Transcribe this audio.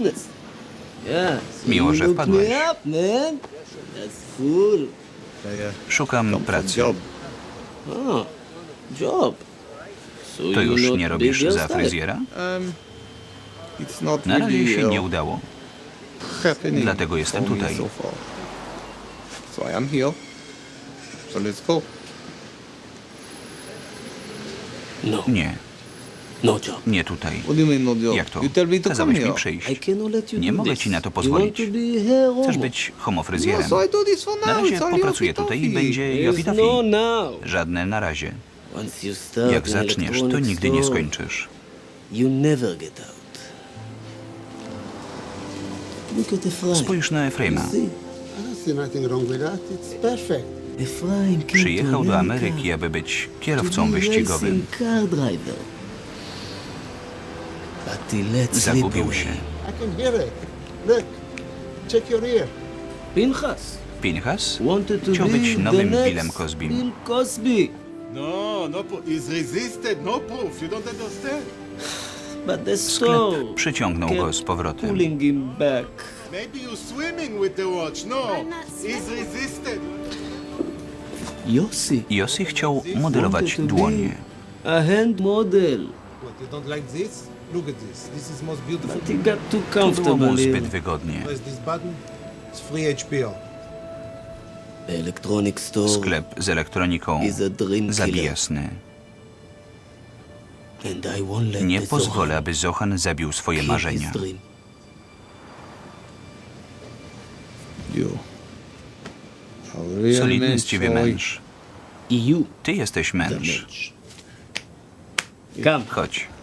business. Yeah. so Miło, że wpadłeś. me up, man. That's cool. I Szukam pracy. job. Job. So To już not nie robisz za fryzjera? It's not Na razie się nie udało. Dlatego jestem tutaj. So, far. so I am here. So let's go. No, Nie. Nie tutaj. No? Jak to? Kazałeś mi przyjść. Nie mogę ci na to pozwolić. Chcesz być No, homofryzjerem. for Na razie popracuję tutaj i będzie Joffy no. Żadne na razie. Jak zaczniesz, to nigdy nie skończysz. Spójrz na Efraima. Przyjechał do Ameryki, aby być kierowcą wyścigowym. Zagubił away. się. I can hear it. Look, check your ear. Pinchas Pinchas wanted to chciał be być the nowym next Billem Cosbym. Bill Cosby. No, no proof. He's resisted. No proof. You don't understand. But the Sklep przyciągnął go z powrotem. pulling him back. Maybe you're swimming with the watch. No, he's resisted. Yossi Josi chciał modelować wanted to be dłonie. A hand model. What, you don't like this? Look at this. This is most beautiful. But he got too To było mu zbyt wygodnie. Sklep z elektroniką zabija sny. Nie pozwolę, aby Zohan zabił swoje marzenia. Solidny z ciebie męż. Ty jesteś męż. Chodź.